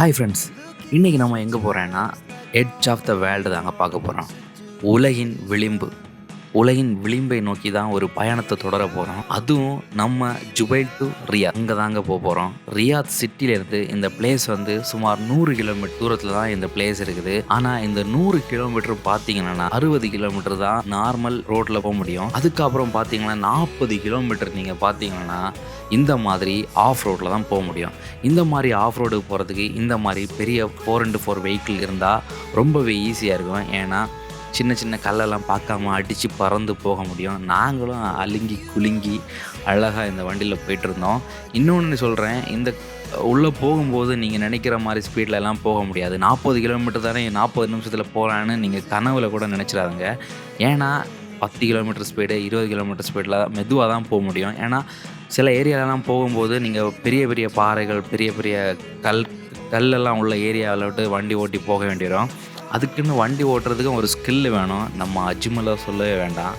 Hi friends இன்றைக்கி நம்ம எங்கே போகிறேன்னா எட்ஜ் ஆஃப் த வேர்ல்டு தாங்க பார்க்க போகிறோம் உலகின் விளிம்பு. உலகின் விளிம்பை நோக்கி தான் ஒரு பயணத்தை தொடர போகிறோம் அதுவும் நம்ம ஜுபைல் டு ரியாத் அங்கே தாங்க போக போகிறோம் ரியாத் சிட்டிலேருந்து இந்த பிளேஸ் வந்து சுமார் நூறு கிலோமீட்டர் தூரத்தில் தான் இந்த பிளேஸ் இருக்குது. ஆனால் இந்த நூறு கிலோமீட்டர் பார்த்தீங்கன்னா அறுபது கிலோமீட்டர் தான் நார்மல் ரோட்டில் போக முடியும். அதுக்கப்புறம் பார்த்தீங்கன்னா நாற்பது கிலோமீட்டர் நீங்கள் பார்த்தீங்கன்னா இந்த மாதிரி ஆஃப் ரோட்டில் தான் போக முடியும். இந்த மாதிரி ஆஃப் ரோடுக்கு போகிறதுக்கு இந்த மாதிரி பெரிய ஃபோர் இன்ட்டு ஃபோர் வெஹிக்கிள் இருந்தால் ரொம்பவே ஈஸியாக இருக்கும். ஏன்னா சின்ன சின்ன கல்லெல்லாம் பார்க்காம அடித்து பறந்து போக முடியும். நாங்களும் அலுங்கி குலுங்கி அழகாக இந்த வண்டியில் போயிட்டுருந்தோம். இன்னொன்று சொல்கிறேன் இந்த உள்ளே போகும்போது நீங்கள் நினைக்கிற மாதிரி ஸ்பீடில் எல்லாம் போக முடியாது. நாற்பது கிலோமீட்டர் தானே நாற்பது நிமிஷத்தில் போகலான்னு நீங்கள் கனவுல கூட நினச்சிடாதுங்க. ஏன்னா பத்து கிலோமீட்டர் ஸ்பீடு இருபது கிலோமீட்டர் ஸ்பீடில் மெதுவாக தான் போக முடியும். ஏன்னா சில ஏரியாலலாம் போகும்போது நீங்கள் பெரிய பெரிய பாறைகள் பெரிய பெரிய கல் கல்லெல்லாம் உள்ள ஏரியாவில் விட்டு வண்டி ஓட்டி போக வேண்டிடும் அதுக்குன்னு வண்டி ஓட்டுறதுக்கும் ஒரு ஸ்கில் வேணும். நம்ம அஜ்மலை சொல்லவே வேண்டாம்.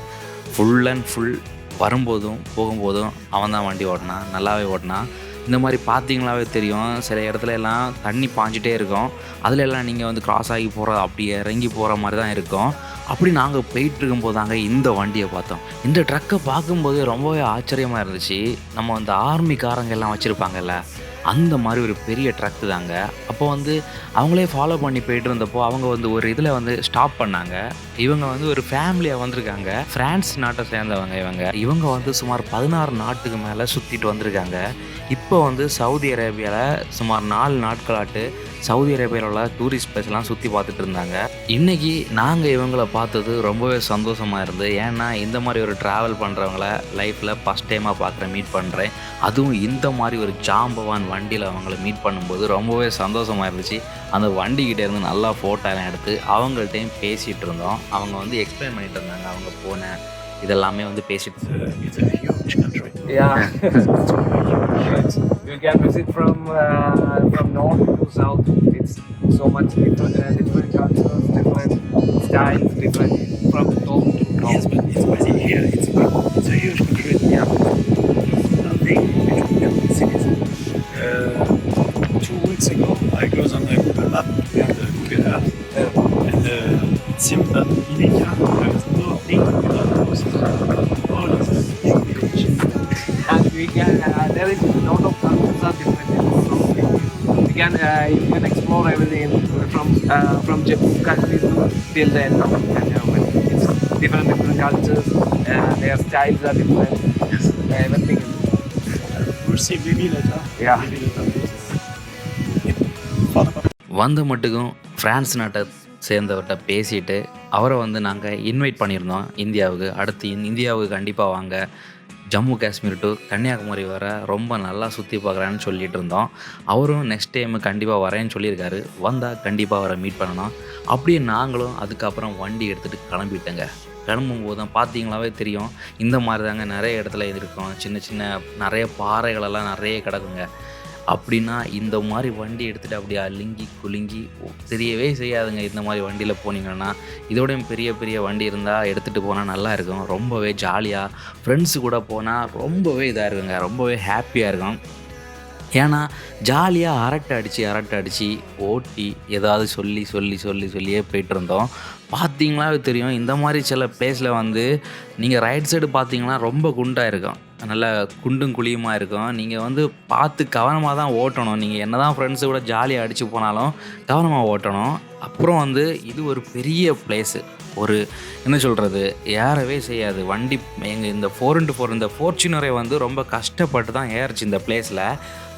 ஃபுல் அண்ட் ஃபுல் வரும்போதும் போகும்போதும் அவன் தான் வண்டி ஓட்டினான். நல்லாவே ஓட்டினான். இந்த மாதிரி பார்த்தீங்களாவே தெரியும். சில இடத்துல எல்லாம் தண்ணி பாஞ்சிட்டே இருக்கும். அதில் எல்லாம் நீங்கள் வந்து கிராஸ் ஆகி போகிற அப்படி இறங்கி போகிற மாதிரி தான் இருக்கும். அப்படி நாங்கள் போயிட்டு இருக்கும்போது தாங்க இந்த வண்டியை பார்த்தோம். இந்த ட்ரக்கை பார்க்கும்போதே ரொம்பவே ஆச்சரியமாக இருந்துச்சு. நம்ம அந்த ஆர்மிக்காரங்க எல்லாம் வச்சுருப்பாங்கல்ல அந்த மாதிரி ஒரு பெரிய ட்ரக்கு தாங்க. அப்போ வந்து அவங்களே ஃபாலோ பண்ணி போயிட்டு இருந்தப்போ அவங்க வந்து ஒரு இதில் வந்து ஸ்டாப் பண்ணாங்க. இவங்க வந்து ஒரு ஃபேமிலியாக வந்திருக்காங்க. பிரான்ஸ் நாட்டை சேர்ந்தவங்க இவங்க. இவங்க வந்து சுமார் பதினாறு நாட்டுக்கு மேலே சுற்றிட்டு வந்திருக்காங்க. இப்போ வந்து சவுதி அரேபியாவில் சுமார் நாலு நாட்களாட்டு சவுதி அரேபியாவில் உள்ள டூரிஸ்ட் பிளேஸ்லாம் சுற்றி பார்த்துட்டு இருந்தாங்க. இன்றைக்கி நாங்கள் இவங்கள பார்த்தது ரொம்பவே சந்தோஷமாக இருந்தது ஏன்னா இந்த மாதிரி ஒரு ட்ராவல் பண்ணுறவங்கள லைஃப்பில் ஃபஸ்ட் டைமாக பார்க்குறேன் மீட் பண்ணுறேன் அதுவும் இந்த மாதிரி ஒரு ஜாம்பவான் வண்டியில் அவங்கள மீட் பண்ணும்போது ரொம்பவே சந்தோஷமாக இருந்துச்சு. அந்த வண்டிக்கிட்ட இருந்து நல்லா ஃபோட்டோலாம் எடுத்து அவங்கள்ட்டையும் பேசிகிட்டு இருந்தோம். அவங்க வந்து எக்ஸ்பிளைன் பண்ணிட்டு இருந்தாங்க அவங்க போன இதெல்லாமே வந்து பேசிட்டு It's a huge country. Yeah. you can visit from uh, from north to south. It's so much different, uh, different cultures, different styles, different from top to top. Yes, but it's busy here. It's big. It's a huge country. Yeah. Nothing between the cities. Uh, two weeks ago, I was on the Google Map with the Google Earth, no big coast. All is a big village. and we can uh, there is a lot of cultures are different. So we, we can uh, you can explore everything from uh, from Jammu Kashmir to till the end of Kanyakumari. It's different different cultures. Uh, their styles are different. Yes. Uh, everything. is- We'll see maybe later. Yeah. Maybe later. Father, வந்த மட்டுக்கும் France நாட்டை சேர்ந்தவர்கிட்ட பேசிட்டு அவரை வந்து நாங்கள் invite பண்ணியிருந்தோம் இந்தியாவுக்கு. அடுத்து இந்தியாவுக்கு கண்டிப்பாக வாங்க. ஜம்மு காஷ்மீர் டு கன்னியாகுமரி வர ரொம்ப நல்லா சுற்றி பார்க்குறேன்னு சொல்லிட்டு இருந்தோம். அவரும் நெக்ஸ்ட் டைம் கண்டிப்பாக வரேன்னு சொல்லியிருக்காரு. வந்தால் கண்டிப்பாக அவரை மீட் பண்ணணும். அப்படியே நாங்களும் அதுக்கப்புறம் வண்டி எடுத்துகிட்டு கிளம்பிட்டேங்க. கிளம்பும்போது தான் பார்த்தீங்களாவே தெரியும். இந்த மாதிரி தாங்க நிறைய இடத்துல இருக்கும். சின்ன சின்ன நிறைய பாறைகளெல்லாம் நிறைய கிடக்குங்க. அப்படின்னா இந்த மாதிரி வண்டி எடுத்துகிட்டு அப்படியே அலுங்கி குலுங்கி தெரியவே செய்யாதுங்க. இந்த மாதிரி வண்டியில் போனீங்கன்னா இதோடையும் பெரிய பெரிய வண்டி இருந்தால் எடுத்துகிட்டு போனால் நல்லா இருக்கும். ரொம்பவே ஜாலியாக ஃப்ரெண்ட்ஸு கூட போனால் ரொம்பவே இதாக இருக்குங்க. ரொம்பவே ஹாப்பியாக இருக்கும். ஏன்னா ஜாலியாக அரட்டை அடித்து அரட்டை அடித்து ஓட்டி ஏதாவது சொல்லி சொல்லி சொல்லி சொல்லியே போயிட்டு இருந்தோம். தெரியும் இந்த மாதிரி சில பிளேஸில் வந்து நீங்கள் ரைட் சைடு பார்த்தீங்கன்னா ரொம்ப குண்டாக இருக்கும். நல்லா குண்டும் குழியுமாக இருக்கும். நீங்கள் வந்து பார்த்து கவனமாக தான் ஓட்டணும். நீங்கள் என்ன தான் ஃப்ரெண்ட்ஸு கூட ஜாலியாக அடித்து போனாலும் கவனமாக ஓட்டணும். அப்புறம் வந்து இது ஒரு பெரிய பிளேஸு ஒரு என்ன சொல்கிறது ஏறவே செய்யாது. வண்டி எங்கள் இந்த ஃபோர் இன்ட்டு ஃபோர் இந்த ஃபோர்ச்சுனரை வந்து ரொம்ப கஷ்டப்பட்டு தான் ஏறுச்சு இந்த பிளேஸில்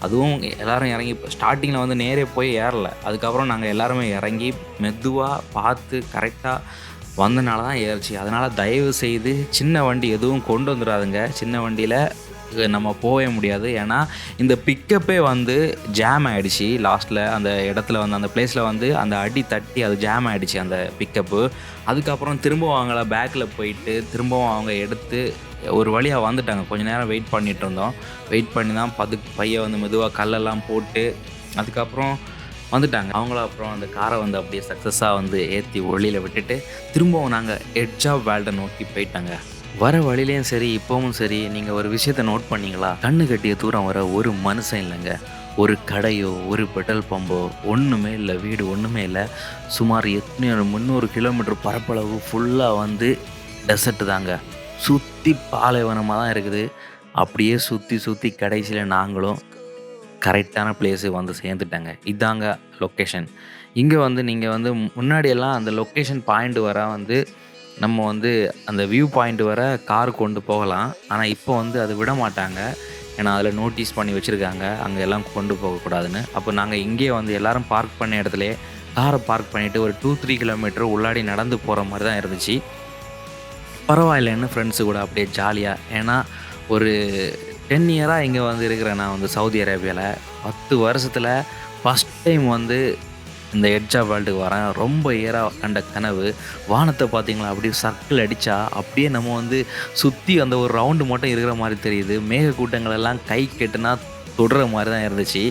அதுவும் எல்லோரும் இறங்கி ஸ்டார்டிங்கில் வந்து நேரே போய் ஏறல. அதுக்கப்புறம் நாங்கள் எல்லாருமே இறங்கி மெதுவாக பார்த்து கரெக்டாக வந்தனால தான் ஏறிச்சு. அதனால் தயவு செய்து சின்ன வண்டி எதுவும் கொண்டு வந்துடாதுங்க. சின்ன வண்டியில் நம்ம போகவே முடியாது. ஏன்னா இந்த பிக்கப்பே வந்து ஜாம் ஆகிடுச்சு லாஸ்ட்டில் அந்த இடத்துல வந்து அந்த பிளேஸில் வந்து அந்த அடி தட்டி அது ஜாம் ஆகிடுச்சு அந்த பிக்கப்பு அதுக்கப்புறம் திரும்பவும் அவங்கள பேக்கில் போயிட்டு திரும்பவும் அவங்க எடுத்து ஒரு வழியாக வந்துட்டாங்க. கொஞ்ச நேரம் வெயிட் பண்ணிகிட்டு இருந்தோம். வெயிட் பண்ணி தான் பதுக்கு பையன் வந்து மெதுவாக கல்லெல்லாம் போட்டு அதுக்கப்புறம் வந்துட்டாங்க. அவங்களும் அப்புறம் அந்த காரை வந்து அப்படியே சக்ஸஸாக வந்து ஏற்றி ஒளியில் விட்டுட்டு திரும்பவும் நாங்கள் எட்ஜ் ஆஃப் வேல்டை நோக்கி போயிட்டாங்க. வர வழியிலையும் சரி இப்போவும் சரி நீங்கள் ஒரு விஷயத்த நோட் பண்ணீங்களா? கண்ணு கட்டிய தூரம் வர ஒரு மனுஷன் இல்லைங்க. ஒரு கடையோ ஒரு பெட்ரோல் பம்போ ஒன்றுமே இல்லை வீடு ஒன்றுமே இல்லை. சுமார் எத்தனையோ முந்நூறு கிலோமீட்டர் பரப்பளவு ஃபுல்லாக வந்து டெசர்ட்டு தாங்க. சுற்றி பாலைவனமாக தான் இருக்குது. அப்படியே சுற்றி சுற்றி கடைசியில் நாங்களும் கரெக்டான பிளேஸு வந்து சேர்ந்துட்டாங்க. இதாங்க லொக்கேஷன் இங்கே வந்து நீங்கள் வந்து முன்னாடியெல்லாம் அந்த லொக்கேஷன் பாயிண்ட் வர வந்து நம்ம வந்து அந்த வியூ பாயிண்ட் வர கார் கொண்டு போகலாம். ஆனால் இப்போ வந்து அது விட மாட்டாங்க. ஏன்னா அதில் நோட்டீஸ் பண்ணி வச்சுருக்காங்க. அங்கே எல்லாம் கொண்டு போகக்கூடாதுன்னு அப்போ நாங்கள் இங்கேயே வந்து எல்லோரும் பார்க் பண்ண இடத்துல காரை பார்க் பண்ணிவிட்டு ஒரு டூ த்ரீ கிலோமீட்டர் உள்ளாடி நடந்து போகிற மாதிரி தான் இருந்துச்சு. பரவாயில்லைன்னு ஃப்ரெண்ட்ஸு கூட அப்படியே ஜாலியாக ஏன்னா ஒரு டென் இயராக இங்கே வந்து இருக்கிறேன் நான் வந்து சவுதி அரேபியாவில் பத்து வருஷத்தில் ஃபஸ்ட் டைம் வந்து இந்த எட்ஜா வேர்ல்டுக்கு வரேன். ரொம்ப இயராக கண்ட கனவு. வானத்தை பார்த்தீங்களா? அப்படியே சர்க்கிள் அடித்தா அப்படியே நம்ம வந்து சுற்றி அந்த ஒரு ரவுண்டு மட்டும் இருக்கிற மாதிரி தெரியுது. மேக கூட்டங்கள் எல்லாம் கை கெட்டுனா தொடுற மாதிரி தான் இருந்துச்சு.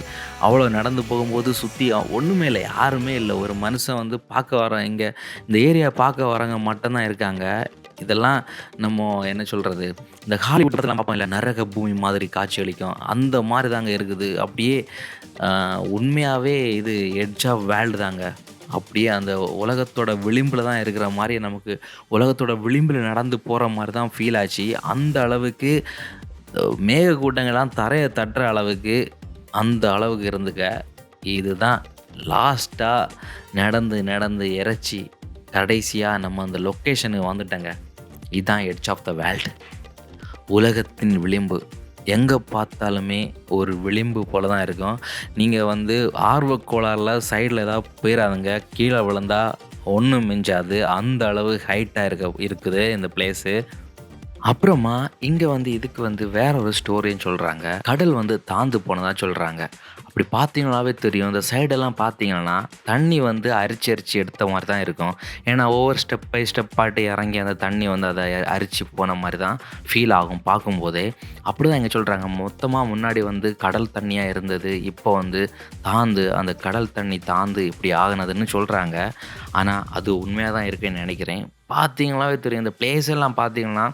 அவ்வளோ நடந்து போகும்போது சுற்றி ஒன்றுமே இல்லை யாருமே இல்லை. ஒரு மனுஷன் வந்து பார்க்க வர இங்கே இந்த ஏரியா பார்க்க வரவங்க மட்டும்தான் இருக்காங்க. இதெல்லாம் நம்ம என்ன சொல்கிறது இந்த ஹாலிவுட் படத்தில் பார்ப்போம் இல்லை நரக பூமி மாதிரி காட்சி அளிக்கும். அந்த மாதிரி தாங்க இருக்குது. அப்படியே உண்மையாகவே இது எட்ஜ் ஆஃப் வேர்ல்டு தாங்க. அப்படியே அந்த உலகத்தோட விளிம்பில் தான் இருக்கிற மாதிரி நமக்கு உலகத்தோட விளிம்பில் நடந்து போகிற மாதிரி தான் ஃபீல் ஆச்சு. அந்த அளவுக்கு மேக கூட்டங்கள்லாம் தரையை தட்டுற அளவுக்கு அந்த அளவுக்கு இருந்துக்க. இதுதான் லாஸ்ட்டாக நடந்து நடந்து இறைச்சி கடைசியாக நம்ம அந்த லொக்கேஷனுக்கு வந்துட்டேங்க. இதுதான் எட்ஜ் ஆஃப் த வேல்டு உலகத்தின் விளிம்பு. எங்கே பார்த்தாலுமே ஒரு விளிம்பு போல தான் இருக்கும். நீங்கள் வந்து ஆர்வக் கோளாறில் சைடில் ஏதாவது போயிடாதுங்க கீழே விழுந்தா ஒன்றும் மிஞ்சாது. அந்த அளவு ஹைட்டாக இருக்க இருக்குது இந்த பிளேஸு அப்புறமா இங்கே வந்து இதுக்கு வந்து வேற ஒரு ஸ்டோரின்னு சொல்கிறாங்க கடல் வந்து தாழ்ந்து போனதாக சொல்கிறாங்க அப்படி பார்த்தீங்களாவே தெரியும். இந்த சைடெல்லாம் பார்த்தீங்கன்னா தண்ணி வந்து அரிச்சு அரிச்சு எடுத்த மாதிரி தான் இருக்கும். ஏன்னா ஒவ்வொரு ஸ்டெப் பை ஸ்டெப் பாட்டு இறங்கி அந்த தண்ணி வந்து அதை அரிச்சு போன மாதிரி தான் ஃபீல் ஆகும் பார்க்கும்போதே. அப்படி தான் இங்கே சொல்கிறாங்க மொத்தமாக முன்னாடி வந்து கடல் தண்ணியாக இருந்தது. இப்போ வந்து தாந்து அந்த கடல் தண்ணி தாந்து இப்படி ஆகுனதுன்னு சொல்கிறாங்க ஆனால் அது உண்மையாக தான் இருக்குன்னு நினைக்கிறேன். பார்த்தீங்களாவே தெரியும். இந்த பிளேஸ் எல்லாம் பார்த்தீங்கன்னா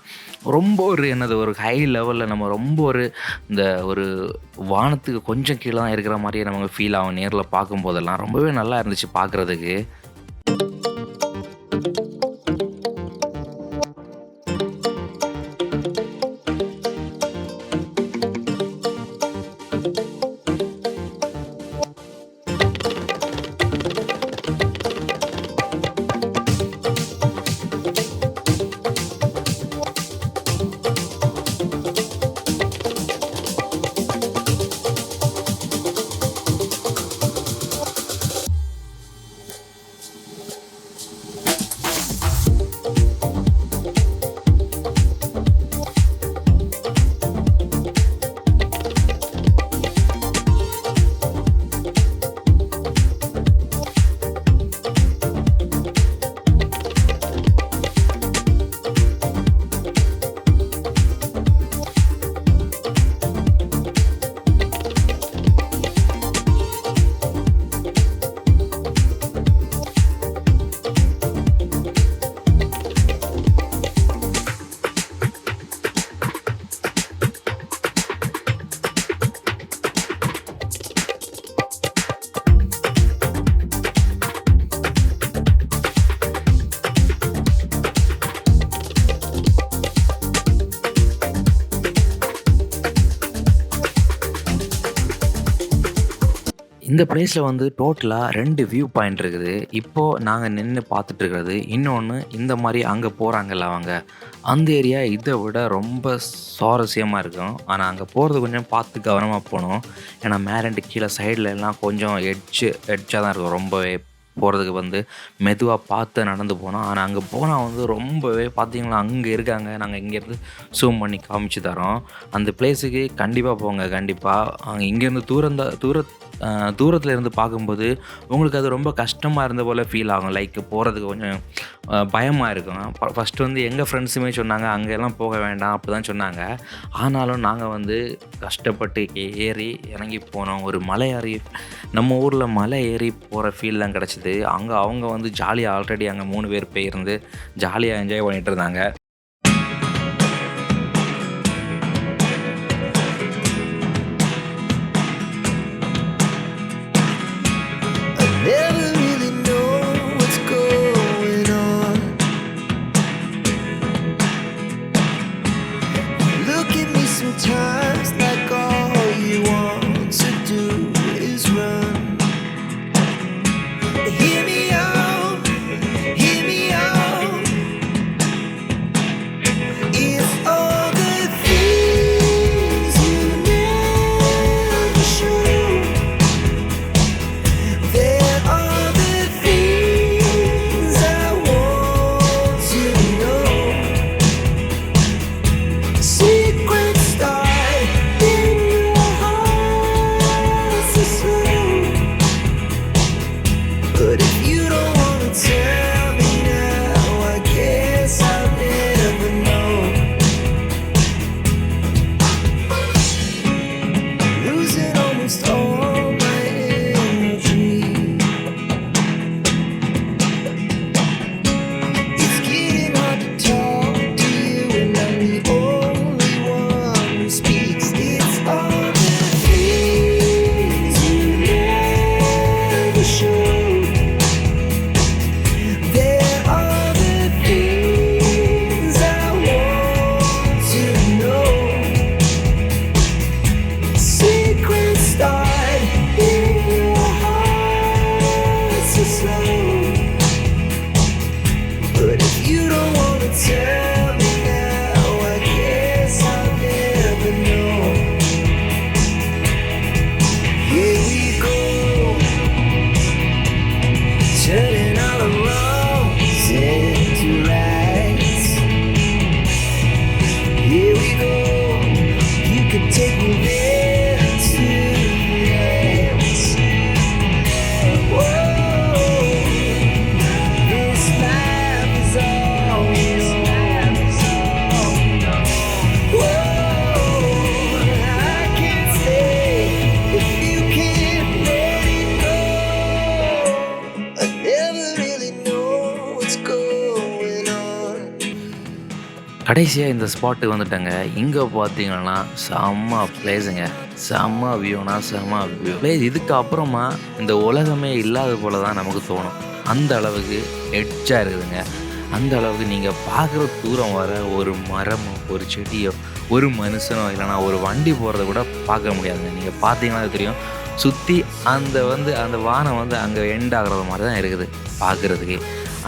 ரொம்ப ஒரு என்னது ஒரு ஹை லெவலில் நம்ம ரொம்ப ஒரு இந்த ஒரு வானத்துக்கு கொஞ்சம் கீழே தான் இருக்கிற மாதிரியே நமக்கு ஃபீல் ஆகும் நேரில் பார்க்கும்போதெல்லாம். ரொம்பவே நல்லா இருந்துச்சு பார்க்குறதுக்கு இந்த பிளேஸில் வந்து டோட்டலாக ரெண்டு வியூ பாயிண்ட் இருக்குது. இப்போது நாங்கள் நின்று பார்த்துட்டு இருக்கிறது இன்னொன்று இந்த மாதிரி அங்கே போகிறாங்கல்ல அவங்க. அந்த ஏரியா இதை விட ரொம்ப சுவாரஸ்யமாக இருக்கும். ஆனால் அங்கே போகிறது கொஞ்சம் பார்த்து கவனமாக போகணும். ஏன்னா மேலண்டு கீழே சைடில் எல்லாம் கொஞ்சம் எட்ஜு எட்ஜாக தான் இருக்கும். ரொம்பவே போகிறதுக்கு வந்து மெதுவாக பார்த்து நடந்து போனோம் ஆனால் அங்கே போனால் வந்து ரொம்பவே பார்த்தீங்களா அங்கே இருக்காங்க. நாங்கள் இங்கேருந்து ஜூம் பண்ணி காமிச்சு தரோம். அந்த பிளேஸுக்கு கண்டிப்பாக போங்க கண்டிப்பாக அங்கே இங்கேருந்து தூரம் தூர தூரத்தில் இருந்து பார்க்கும்போது உங்களுக்கு அது ரொம்ப கஷ்டமாக இருந்த போல் ஃபீல் ஆகும். லைக் போகிறதுக்கு கொஞ்சம் பயமாக இருக்கும். ஃபஸ்ட்டு வந்து எங்கள் ஃப்ரெண்ட்ஸுமே சொன்னாங்க அங்கெல்லாம் போக வேண்டாம் அப்படி தான் சொன்னாங்க. ஆனாலும் நாங்கள் வந்து கஷ்டப்பட்டு ஏறி இறங்கி போனோம். ஒரு மலை ஏறி நம்ம ஊரில் மலை ஏறி போகிற ஃபீல் தான் கிடச்சிது. அங்கே அவங்க வந்து ஜாலியாக ஆல்ரெடி அங்கே மூணு பேர் போயிருந்து ஜாலியாக என்ஜாய் பண்ணிகிட்டு இருந்தாங்க. கடைசியாக இந்த ஸ்பாட்டுக்கு வந்துட்டேங்க. இங்கே பார்த்தீங்கன்னா செம்ம பிளேஸுங்க செம்ம வியூனா செம்ம வியூ பிளேஸ் இதுக்கு அப்புறமா இந்த உலகமே இல்லாத போல தான் நமக்கு தோணும். அந்த அளவுக்கு எட்ஜாக இருக்குதுங்க. அந்த அளவுக்கு நீங்கள் பார்க்குற தூரம் வர ஒரு மரமோ ஒரு செடியோ ஒரு மனுஷனோ இல்லைனா ஒரு வண்டி போகிறத கூட பார்க்க முடியாதுங்க. நீங்கள் பார்த்தீங்கன்னா அது தெரியும். சுற்றி அந்த வந்து அந்த வானம் வந்து அங்கே எண்ட் ஆகுறது மாதிரி தான் இருக்குது. பார்க்குறதுக்கு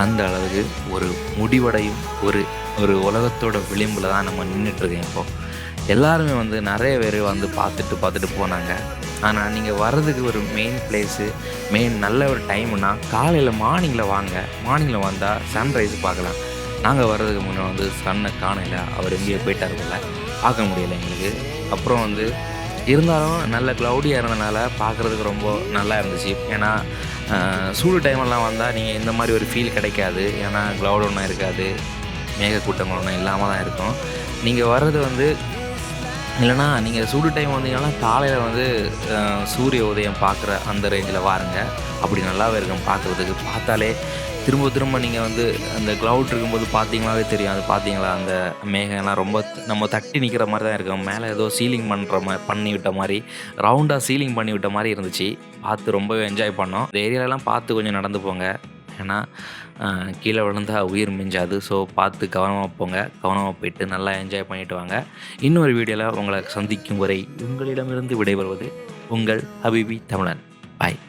அந்த அளவுக்கு ஒரு முடிவடையும் ஒரு ஒரு உலகத்தோட விளிம்பில் தான் நம்ம நின்றுட்டுருக்கோம் இப்போது எல்லாருமே வந்து நிறைய பேர் வந்து பார்த்துட்டு பார்த்துட்டு போனாங்க. ஆனால் நீங்கள் வர்றதுக்கு ஒரு மெயின் பிளேஸு மெயின் நல்ல ஒரு டைம்னா காலையில் மார்னிங்கில் வாங்க. மார்னிங்கில் வந்தால் சன்ரைஸ் பார்க்கலாம். நாங்கள் வர்றதுக்கு முன்னே வந்து சன்னை காணல. அவர் எங்கேயோ போயிட்டார் போல. பார்க்க முடியல எங்களுக்கு. அப்புறம் வந்து இருந்தாலும் நல்ல க்ளவுடியாக இருந்தனால பார்க்குறதுக்கு ரொம்ப நல்லா இருந்துச்சு. ஏன்னா சூடு டைமெல்லாம் வந்தால் நீங்கள் இந்த மாதிரி ஒரு ஃபீல் கிடைக்காது. ஏன்னா க்ளவுட் ஒன்றும் இருக்காது. மேகக்கூட்டங்கள் ஒன்றும் இல்லாமல் தான் இருக்கும். நீங்கள் வர்றது வந்து இல்லைனா நீங்கள் சூடு டைம் வந்தீங்கன்னா காலையில் வந்து சூரிய உதயம் பார்க்குற அந்த ரேஞ்சில் வாருங்க. அப்படி நல்லாவே இருக்கும் பார்க்குறதுக்கு. பார்த்தாலே திரும்ப திரும்ப நீங்கள் வந்து அந்த க்ளவுட் இருக்கும்போது பார்த்தீங்களாவே தெரியும். அது பார்த்தீங்களா? அந்த மேகம்லாம் ரொம்ப நம்ம தட்டி நிற்கிற மாதிரி தான் இருக்கும். மேலே ஏதோ சீலிங் பண்ணுற மாதிரி பண்ணி விட்ட மாதிரி ரவுண்டாக சீலிங் பண்ணி விட்ட மாதிரி இருந்துச்சு. பார்த்து ரொம்பவே என்ஜாய் பண்ணோம். இந்த ஏரியாலலாம் பார்த்து கொஞ்சம் நடந்து போங்க. ஏன்னா கீழே விழுந்தா உயிர் மிஞ்சாது. ஸோ பார்த்து கவனமாக போங்க. கவனமாக போயிட்டு நல்லா என்ஜாய் பண்ணிட்டு வாங்க. இன்னொரு வீடியோவில் உங்களை சந்திக்கும் வரை உங்களிடமிருந்து விடைபெறுவது உங்கள் ஹபிபி தமிழன். பாய்